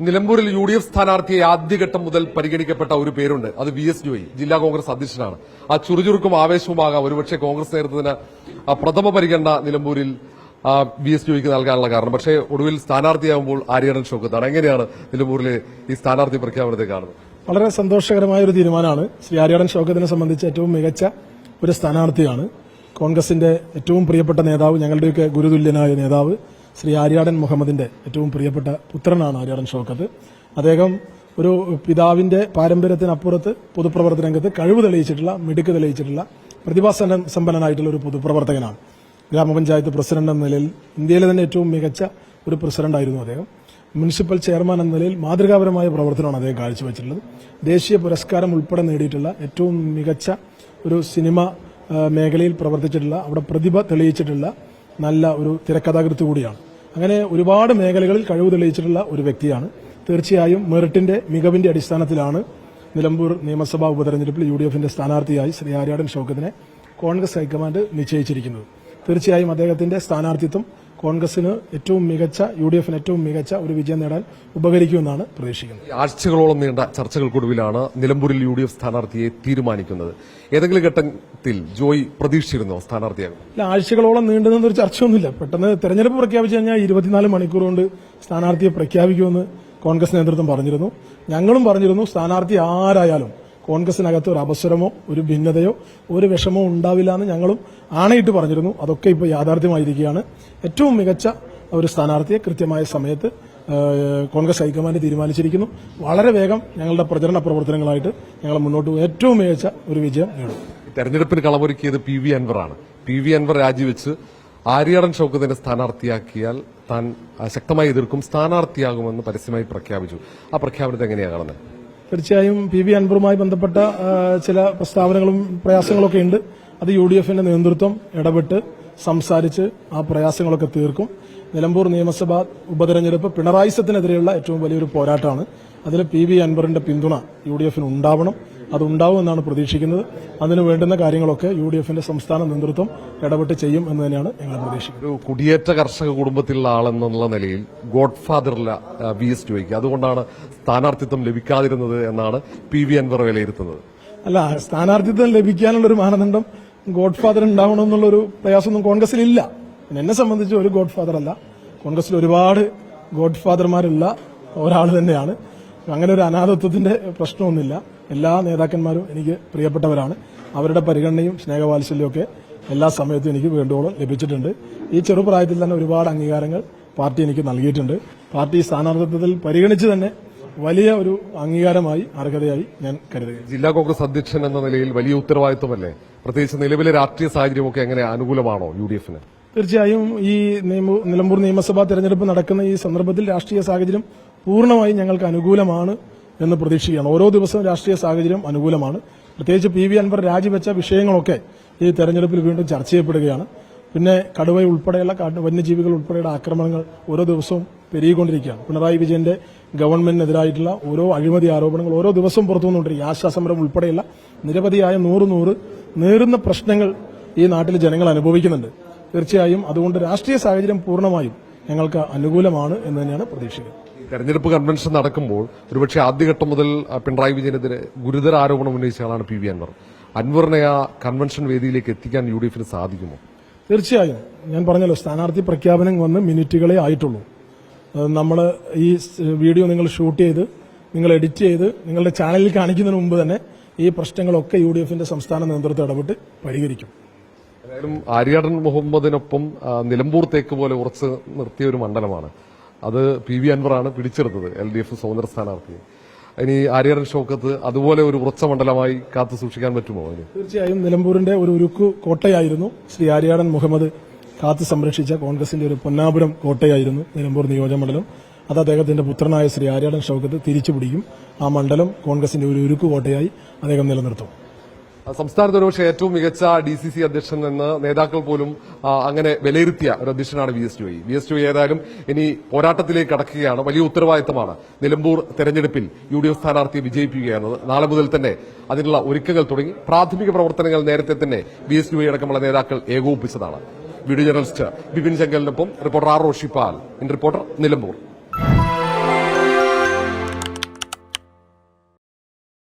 നിലമ്പൂരിൽ U D F സ്ഥാനാർത്ഥിയെ ആദ്യഘട്ടം മുതൽ പരിഗണിക്കപ്പെട്ട ഒരു പേരുണ്ട്. അത് വി എസ് ജോയി ജില്ലാ കോൺഗ്രസ് അധ്യക്ഷനാണ്. ആ ചുറുചുറുക്കും ആവേശവുമാകാം ഒരുപക്ഷെ കോൺഗ്രസ് നേതൃത്വത്തിന് പ്രഥമ പരിഗണന നിലമ്പൂരിൽ വി എസ് ജോയിക്ക് നൽകാനുള്ള കാരണം. പക്ഷേ ഒടുവിൽ സ്ഥാനാർത്ഥിയാകുമ്പോൾ ആര്യടൻ ഷോക്കത്താണ് എങ്ങനെയാണ് നിലമ്പൂരിലെ ഈ സ്ഥാനാർത്ഥി പ്രഖ്യാപനത്തെ കാണുന്നത്? വളരെ സന്തോഷകരമായ ഒരു തീരുമാനമാണ്. ശ്രീ ആര്യടൻ ഷോക്കത്തിനെ സംബന്ധിച്ച് ഏറ്റവും മികച്ച ഒരു സ്ഥാനാർത്ഥിയാണ് കോൺഗ്രസിന്റെ ഏറ്റവും പ്രിയപ്പെട്ട നേതാവ് ഞങ്ങളുടെയൊക്കെ ഗുരുതുല്യനായ നേതാവ് ശ്രീ ആര്യാടൻ മുഹമ്മദിന്റെ ഏറ്റവും പ്രിയപ്പെട്ട പുത്രനാണ് ആര്യാടൻ ഷൗക്കത്ത്. അദ്ദേഹം ഒരു പിതാവിന്റെ പാരമ്പര്യത്തിനപ്പുറത്ത് പൊതുപ്രവർത്തന രംഗത്ത് കഴിവ് തെളിയിച്ചിട്ടുള്ള മിടുക്ക് തെളിയിച്ചിട്ടുള്ള പ്രതിഭാസന സമ്പന്നനായിട്ടുള്ള ഒരു പൊതുപ്രവർത്തകനാണ്. ഗ്രാമപഞ്ചായത്ത് പ്രസിഡന്റ് എന്ന നിലയിൽ ഇന്ത്യയിലെ തന്നെ ഏറ്റവും മികച്ച ഒരു പ്രസിഡന്റായിരുന്നു അദ്ദേഹം. മുനിസിപ്പൽ ചെയർമാൻ എന്ന നിലയിൽ മാതൃകാപരമായ പ്രവർത്തനമാണ് അദ്ദേഹം കാഴ്ചവെച്ചിട്ടുള്ളത്. ദേശീയ പുരസ്കാരം ഉൾപ്പെടെ നേടിയിട്ടുള്ള ഏറ്റവും മികച്ച ഒരു സിനിമ മേഖലയിൽ പ്രവർത്തിച്ചിട്ടുള്ള അവിടെ പ്രതിഭ തെളിയിച്ചിട്ടുള്ള നല്ല ഒരു തിരക്കഥാകൃത്ത് കൂടിയാണ്. അങ്ങനെ ഒരുപാട് മേഖലകളിൽ കഴിവ് തെളിയിച്ചിട്ടുള്ള ഒരു വ്യക്തിയാണ്. തീർച്ചയായും മെറിറ്റിന്റെ മികവിന്റെ അടിസ്ഥാനത്തിലാണ് നിലമ്പൂർ നിയമസഭാ ഉപതെരഞ്ഞെടുപ്പിൽ യു ഡി എഫിന്റെ സ്ഥാനാർത്ഥിയായി ശ്രീ ആര്യാടൻ ഷൌക്കത്തിനെ കോൺഗ്രസ് ഹൈക്കമാൻഡ് നിശ്ചയിച്ചിരിക്കുന്നത്. തീർച്ചയായും അദ്ദേഹത്തിന്റെ സ്ഥാനാർത്ഥിത്വം കോൺഗ്രസിന് ഏറ്റവും മികച്ച യു ഡി എഫിന് ഏറ്റവും മികച്ച ഒരു വിജയം നേടാൻ ഉപകരിക്കുമെന്നാണ് പ്രതീക്ഷിക്കുന്നത്. ആഴ്ചകളോളം നീണ്ട ചർച്ചകൾക്കൊടുവിലാണ് നിലമ്പൂരിൽ യു ഡി എഫ് സ്ഥാനാർത്ഥിയെ തീരുമാനിക്കുന്നത്. ഏതെങ്കിലും ഘട്ടത്തിൽ ജോയി പ്രതീക്ഷിച്ചിരുന്നോ സ്ഥാനാർത്ഥിയാകും അല്ല ആഴ്ചകളോളം നീണ്ടുന്ന ഒരു ചർച്ചയൊന്നുമില്ല. പെട്ടെന്ന് തെരഞ്ഞെടുപ്പ് പ്രഖ്യാപിച്ചു കഴിഞ്ഞാൽ ഇരുപത്തിനാല് മണിക്കൂർ കൊണ്ട് സ്ഥാനാർത്ഥിയെ പ്രഖ്യാപിക്കുമെന്ന് കോൺഗ്രസ് നേതൃത്വം പറഞ്ഞിരുന്നു. ഞങ്ങളും പറഞ്ഞിരുന്നു സ്ഥാനാർത്ഥി ആരായാലും കോൺഗ്രസിനകത്ത് ഒരു അവസരമോ ഒരു ഭിന്നതയോ ഒരു വിഷമോ ഉണ്ടാവില്ല എന്ന് ഞങ്ങളും ആണയിട്ട് പറഞ്ഞിരുന്നു. അതൊക്കെ ഇപ്പോൾ യാഥാർത്ഥ്യമായിരിക്കുകയാണ്. ഏറ്റവും മികച്ച ഒരു സ്ഥാനാർത്ഥിയെ കൃത്യമായ സമയത്ത് കോൺഗ്രസ് ഹൈക്കമാൻഡ് തീരുമാനിച്ചിരിക്കുന്നു. വളരെ വേഗം ഞങ്ങളുടെ പ്രചരണ പ്രവർത്തനങ്ങളായിട്ട് ഞങ്ങൾ മുന്നോട്ട് ഏറ്റവും മികച്ച ഒരു വിജയം നേടും. തെരഞ്ഞെടുപ്പിന് കളമൊരുക്കിയത് പി വി അൻവറാണ് പി വി അൻവർ രാജിവെച്ച് ആര്യാടൻ ചൌക്കത്തിന്റെ സ്ഥാനാർത്ഥിയാക്കിയാൽ താൻ ശക്തമായി എതിർക്കും സ്ഥാനാർത്ഥിയാകുമെന്ന് പരസ്യമായി പ്രഖ്യാപിച്ചു. ആ പ്രഖ്യാപനത്തെ എങ്ങനെയാണ് കാണുന്നത്? തീർച്ചയായും പി വി അൻവറുമായി ബന്ധപ്പെട്ട ചില പ്രസ്താവനകളും പ്രയാസങ്ങളൊക്കെ ഉണ്ട്. അത് യു ഡി എഫിന്റെ നേതൃത്വം ഇടപെട്ട് സംസാരിച്ച് ആ പ്രയാസങ്ങളൊക്കെ തീർക്കും. നിലമ്പൂർ നിയമസഭാ ഉപതെരഞ്ഞെടുപ്പ് പിണറായിസത്തിനെതിരെയുള്ള ഏറ്റവും വലിയൊരു പോരാട്ടമാണ്. അതിൽ പി വി അൻവറിന്റെ പിന്തുണ യു ഡി എഫിന് ഉണ്ടാവണം. അതുണ്ടാവുമെന്നാണ് പ്രതീക്ഷിക്കുന്നത്. അതിന് വേണ്ടുന്ന കാര്യങ്ങളൊക്കെ യു ഡി എഫിന്റെ സംസ്ഥാന നേതൃത്വം ഇടപെട്ട് ചെയ്യും എന്ന് തന്നെയാണ് ഞങ്ങൾ പ്രതീക്ഷിക്കുന്നത്. ഒരു കുടിയേറ്റ കർഷക കുടുംബത്തിലുള്ള ആളെന്നുള്ള നിലയിൽ ഗോഡ് ഫാദറില്ല വി എസ് ജോയിക്ക് അതുകൊണ്ടാണ് സ്ഥാനാർത്ഥിത്വം ലഭിക്കാതിരുന്നത് എന്നാണ് പി വി അൻവർ വിലയിരുത്തുന്നത്. അല്ല സ്ഥാനാർത്ഥിത്വം ലഭിക്കാനുള്ള ഒരു മാനദണ്ഡം ഗോഡ് ഫാദർ ഉണ്ടാവണമെന്നുള്ള ഒരു പ്രയാസമൊന്നും കോൺഗ്രസിൽ ഇല്ല എന്നെ സംബന്ധിച്ച് ഒരു ഗോഡ് ഫാദർ അല്ല കോൺഗ്രസിൽ ഒരുപാട് ഗോഡ് ഫാദർമാരുള്ള ഒരാൾ തന്നെയാണ്. അങ്ങനെ ഒരു അനാഥത്വത്തിന്റെ പ്രശ്നമൊന്നുമില്ല. എല്ലാ നേതാക്കന്മാരും എനിക്ക് പ്രിയപ്പെട്ടവരാണ്. അവരുടെ പരിഗണനയും സ്നേഹവാത്സല്യവും ഒക്കെ എല്ലാ സമയത്തും എനിക്ക് വേണ്ടുവോളം ലഭിച്ചിട്ടുണ്ട്. ഈ ചെറുപ്രായത്തിൽ തന്നെ ഒരുപാട് അംഗീകാരങ്ങൾ പാർട്ടി എനിക്ക് നൽകിയിട്ടുണ്ട്. പാർട്ടി സ്ഥാനാർത്ഥിത്വത്തിൽ പരിഗണിച്ച് തന്നെ വലിയ ഒരു അംഗീകാരമായി അർഹതയായി ഞാൻ കരുതുകയാണ് ജില്ലാ കോൺഗ്രസ് അധ്യക്ഷൻ എന്ന നിലയിൽ വലിയ ഉത്തരവാദിത്വമല്ലേ? പ്രത്യേകിച്ച് നിലവിലെ രാഷ്ട്രീയ സാഹചര്യമൊക്കെ എങ്ങനെ അനുകൂലമാണോ യു ഡി എഫിന് തീർച്ചയായും ഈ നിലമ്പൂർ നിയമസഭാ തെരഞ്ഞെടുപ്പ് നടക്കുന്ന ഈ സന്ദർഭത്തിൽ രാഷ്ട്രീയ സാഹചര്യം പൂർണമായും ഞങ്ങൾക്ക് അനുകൂലമാണ് എന്ന് പ്രതീക്ഷിക്കുകയാണ്. ഓരോ ദിവസവും രാഷ്ട്രീയ സാഹചര്യം അനുകൂലമാണ്. പ്രത്യേകിച്ച് പി വി അൻവർ രാജിവെച്ച വിഷയങ്ങളൊക്കെ ഈ തെരഞ്ഞെടുപ്പിൽ വീണ്ടും ചർച്ച ചെയ്യപ്പെടുകയാണ്. പിന്നെ കടുവ ഉൾപ്പെടെയുള്ള വന്യജീവികൾ ഉൾപ്പെടെയുള്ള ആക്രമണങ്ങൾ ഓരോ ദിവസവും പെരുകിക്കൊണ്ടിരിക്കുകയാണ്. പിണറായി വിജയന്റെ ഗവൺമെന്റിനെതിരായിട്ടുള്ള ഓരോ അഴിമതി ആരോപണങ്ങൾ ഓരോ ദിവസവും പുറത്തു ആശാ ആശാസമരം ഉൾപ്പെടെയുള്ള നിരവധിയായ നൂറ് നൂറ് നേരുന്ന പ്രശ്നങ്ങൾ ഈ നാട്ടിലെ ജനങ്ങൾ അനുഭവിക്കുന്നുണ്ട്. തീർച്ചയായും അതുകൊണ്ട് രാഷ്ട്രീയ സാഹചര്യം പൂർണമായും ഞങ്ങൾക്ക് അനുകൂലമാണ് എന്ന് തന്നെയാണ് പ്രതീക്ഷിക്കുന്നത്. തെരഞ്ഞെടുപ്പ് കൺവെൻഷൻ നടക്കുമ്പോൾ ഒരുപക്ഷെ ആദ്യഘട്ടം മുതൽ പിണറായി വിജയനെതിരെ ഗുരുതര ആരോപണം ഉന്നയിച്ച ആളാണ് പി വി അൻവർ. അൻവറിനെ ആ കൺവെൻഷൻ വേദിയിലേക്ക് എത്തിക്കാൻ യു ഡി എഫിന് സാധിക്കുമോ? തീർച്ചയായും. ഞാൻ പറഞ്ഞല്ലോ സ്ഥാനാർത്ഥി പ്രഖ്യാപനം വന്ന് മിനിറ്റുകളെ ആയിട്ടുള്ളൂ. നമ്മൾ ഈ വീഡിയോ നിങ്ങൾ ഷൂട്ട് ചെയ്ത് നിങ്ങൾ എഡിറ്റ് ചെയ്ത് നിങ്ങളുടെ ചാനലിൽ കാണിക്കുന്നതിന് മുമ്പ് തന്നെ ഈ പ്രശ്നങ്ങളൊക്കെ യു ഡി എഫിന്റെ സംസ്ഥാന നേതൃത്വം ഇടപെട്ട് പരിഹരിക്കും. ഏതായാലും ആര്യാടൻ മുഹമ്മദിനൊപ്പം നിലമ്പൂർ തേക്ക് പോലെ ഉറച്ച് നിർത്തിയ ഒരു മണ്ഡലമാണ്. അത് പി വി അൻവറാണ് പിടിച്ചെടുത്തത്. എൽ ഡി എഫ് സ്വതന്ത്ര സ്ഥാനാർത്ഥിയെ. ഇനി ആര്യരൻ ഷോക്കത്ത് അതുപോലെ ഒരു ഉറച്ച മണ്ഡലമായി കാത്തു സൂക്ഷിക്കാൻ പറ്റുമോ അതിന്? തീർച്ചയായും നിലമ്പൂരിന്റെ ഒരു ഉരുക്കു കോട്ടയായിരുന്നു. ശ്രീ ആര്യാടൻ മുഹമ്മദ് കാത്തു സംരക്ഷിച്ച കോൺഗ്രസിന്റെ ഒരു പൊന്നാപുരം കോട്ടയായിരുന്നു നിലമ്പൂർ നിയോജകമണ്ഡലം അത് അദ്ദേഹത്തിന്റെ പുത്രനായ ശ്രീ ആര്യാടൻ ഷൗക്കത്ത് തിരിച്ചുപിടിക്കും. ആ മണ്ഡലം കോൺഗ്രസിന്റെ ഒരു ഉരുക്കു കോട്ടയായി അദ്ദേഹം നിലനിർത്തും. സംസ്ഥാനത്ത് ഒരുപക്ഷെ ഏറ്റവും മികച്ച ഡി സി സി അധ്യക്ഷൻ എന്ന് നേതാക്കൾ പോലും അങ്ങനെ വിലയിരുത്തിയ ഒരു അധ്യക്ഷനാണ് V S Joy V S Joy ഏതായാലും ഇനി പോരാട്ടത്തിലേക്ക് കടക്കുകയാണ്. വലിയ ഉത്തരവാദിത്തമാണ്. നിലമ്പൂർ തെരഞ്ഞെടുപ്പിൽ യു ഡി എഫ് സ്ഥാനാർത്ഥിയെ വിജയിപ്പിക്കുകയാണ് നാളെ മുതൽ തന്നെ അതിനുള്ള ഒരുക്കങ്ങൾ തുടങ്ങി പ്രാഥമിക പ്രവർത്തനങ്ങൾ നേരത്തെ തന്നെ വി എസ് ടു ഐ അടക്കമുള്ള നേതാക്കൾ ഏകോപിപ്പിച്ചതാണ്. Video journalist Bipin ചെങ്കലിനൊപ്പം reporter R Roshipal. In reporter Nilambur.